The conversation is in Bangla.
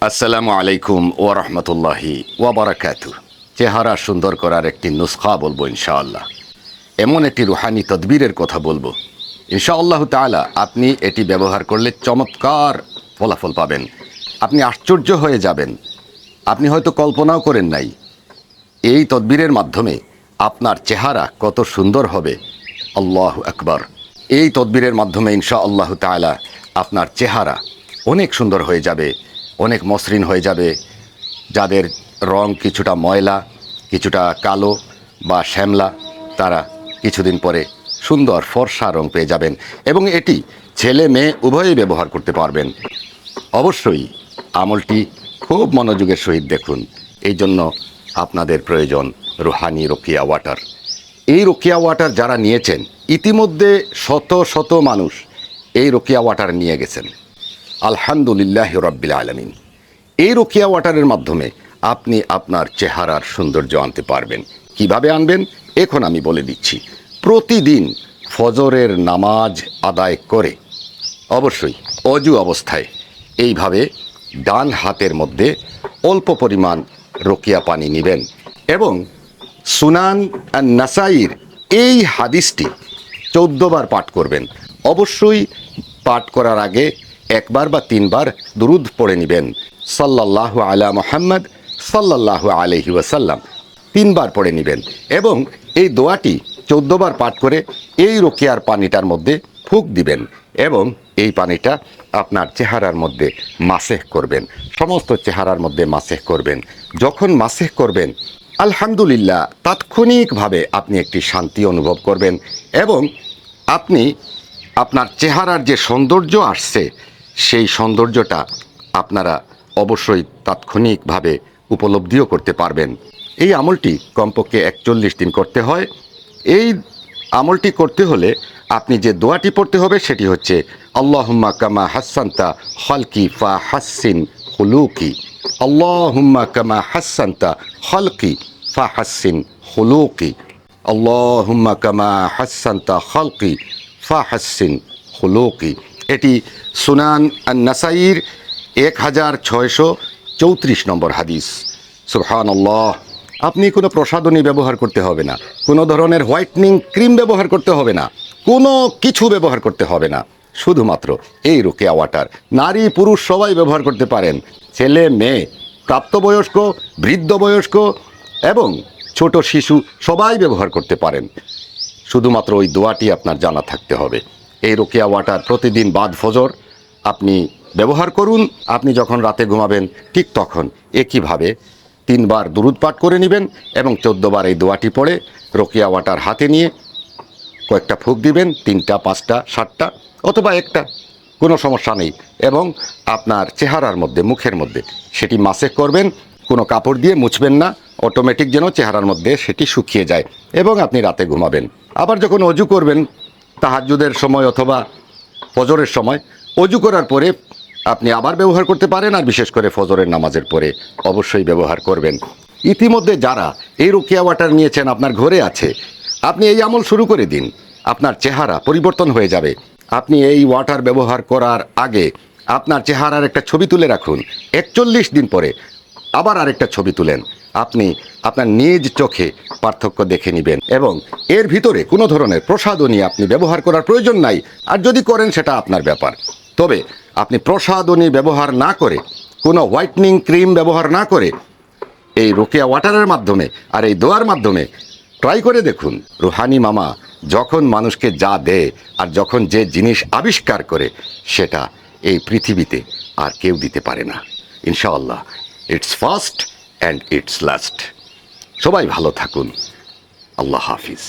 আসসালামু আলাইকুম ও রহমতুল্লাহি ওয়াবারাকাতু চেহারা সুন্দর করার একটি নুসখা বলব ইনশাআল্লাহ। এমন একটি রুহানি তদবিরের কথা বলব। ইনশাআল্লাহ তাআলা আপনি এটি ব্যবহার করলে চমৎকার ফলাফল পাবেন। আপনি আশ্চর্য হয়ে যাবেন। আপনি হয়তো কল্পনাও করেন নাই। এই তদবিরের মাধ্যমে আপনার চেহারা কত সুন্দর হবে। আল্লাহ আকবর। এই তদবিরের মাধ্যমে ইনশা আল্লাহ তাআলা আপনার চেহারা অনেক সুন্দর হয়ে যাবে। অনেক মসৃণ হয়ে যাবে, যাদের রং কিছুটা ময়লা, কিছুটা কালো বা শ্যামলা, তারা কিছুদিন পরে সুন্দর ফর্সা রং পেয়ে যাবেন এবং এটি ছেলে মেয়ে উভয়ই ব্যবহার করতে পারবেন। অবশ্যই আমলটি খুব মনোযোগের সহিত দেখুন। এই জন্য আপনাদের প্রয়োজন রুহানি রকিয়া ওয়াটার। এই রকিয়া ওয়াটার যারা নিয়েছেন, ইতিমধ্যে শত শত মানুষ এই রকিয়া ওয়াটার নিয়ে গেছেন। আলহামদুলিল্লাহ রব্বিল আলমিন। এই রকিয়া ওয়াটারের মাধ্যমে আপনি আপনার চেহারার সৌন্দর্য আনতে পারবেন। কীভাবে আনবেন? এখন আমি বলে দিচ্ছি। প্রতিদিন ফজরের নামাজ আদায় করে অবশ্যই অজু অবস্থায় এইভাবে ডান হাতের মধ্যে অল্প পরিমাণ রকিয়া পানি নেবেন এবং সুনান নাসাইর এই হাদিসটি চৌদ্দবার পাঠ করবেন। অবশ্যই পাঠ করার আগে একবার বা তিনবার দুরুদ পড়ে নেবেন। সাল্লাল্লাহু আলা মোহাম্মদ, সাল্লাল্লাহু আলহি ওয়াসাল্লাম। তিনবার পড়ে নেবেন এবং এই দোয়াটি চৌদ্দবার পাঠ করে এই রকিয়ার পানিটার মধ্যে ফুক দিবেন এবং এই পানিটা আপনার চেহারার মধ্যে মাসেহ করবেন। সমস্ত চেহারার মধ্যে মাসেহ করবেন। যখন মাসেহ করবেন, আলহামদুলিল্লাহ, তাৎক্ষণিকভাবে আপনি একটি শান্তি অনুভব করবেন এবং আপনি আপনার চেহারার যে সৌন্দর্য আসছে সেই সৌন্দর্যটা আপনারা অবশ্যই তাৎক্ষণিকভাবে উপলব্ধিও করতে পারবেন। এই আমলটি কমপক্ষে একচল্লিশ দিন করতে হয়। এই আমলটি করতে হলে আপনি যে দোয়াটি পড়তে হবে সেটি হচ্ছে, আল্লাহুম্মা কামা হাসান্তা হলকি ফা হাসিন হুলুকি আল্লাহুম্মা কামা হাসান্তা হলকি ফা হাসিন হুলুকি আল্লাহুম্মা কামা হাসান্তা হলকি ফা হাসিন হুলুকি এটি সুনান নাসাইর এক হাজার ছয়শো চৌত্রিশ নম্বর হাদিস। সুবহান আল্লাহ আপনি কোনো প্রসাধনী ব্যবহার করতে হবে না। কোনো ধরনের হোয়াইটনিং ক্রিম ব্যবহার করতে হবে না। কোনো কিছু ব্যবহার করতে হবে না। শুধুমাত্র এই রোকেয়া ওয়াটার। নারী, পুরুষ সবাই ব্যবহার করতে পারেন। ছেলে, মেয়ে, প্রাপ্তবয়স্ক বৃদ্ধ বয়স্ক এবং ছোট শিশু সবাই ব্যবহার করতে পারেন। শুধুমাত্র ওই দোয়াটি আপনার জানা থাকতে হবে। এই রোকেয়া ওয়াটার প্রতিদিন বাদ ফজর। আপনি ব্যবহার করুন। আপনি যখন রাতে ঘুমাবেন, ঠিক তখন একইভাবে তিনবার দুরুদ পাঠ করে নেবেন এবং চোদ্দবার এই দোয়াটি পড়ে রোকিয়া ওয়াটার হাতে নিয়ে কয়েকটা ফুক দিবেন, তিনটা, পাঁচটা, সাতটা অথবা একটা। কোনো সমস্যা নেই। এবং আপনার চেহারার মধ্যে, মুখের মধ্যে সেটি মাসেক করবেন। কোনো কাপড় দিয়ে মুছবেন না। অটোমেটিক যেন চেহারার মধ্যে সেটি শুকিয়ে যায় এবং আপনি রাতে ঘুমাবেন। আবার যখন অজু করবেন তাহাজুদের সময় অথবা ফজরের সময় অজু করার পরে আপনি আবার ব্যবহার করতে পারেন, আর বিশেষ করে ফজরের নামাজের পরে অবশ্যই ব্যবহার করবেন। ইতিমধ্যে যারা এই রুকিয়া ওয়াটার নিয়েছেন, আপনার ঘরে আছে, আপনি এই আমল শুরু করে দিন। আপনার চেহারা পরিবর্তন হয়ে যাবে। আপনি এই ওয়াটার ব্যবহার করার আগে আপনার চেহারার একটা ছবি তুলে রাখুন। একচল্লিশ দিন পরে আবার আরেকটা ছবি তুলেন। আপনি আপনার নিজ চোখে পার্থক্য দেখে নেবেন এবং এর ভিতরে কোনো ধরনের প্রসাধনী আপনি ব্যবহার করার প্রয়োজন নাই। আর যদি করেন, সেটা আপনার ব্যাপার। তবে আপনি প্রসাধনী ব্যবহার না করে, কোনো হোয়াইটনিং ক্রিম ব্যবহার না করে এই রোকেয়া ওয়াটারের মাধ্যমে আর এই দোয়ার মাধ্যমে ট্রাই করে দেখুন। রুহানি মামা যখন মানুষকে যা দেয় আর যখন যে জিনিস আবিষ্কার করে, সেটা এই পৃথিবীতে আর কেউ দিতে পারে না। ইনশাআল্লাহ it's first and it's last সবাই ভালো থাকুন। আল্লাহ হাফিজ।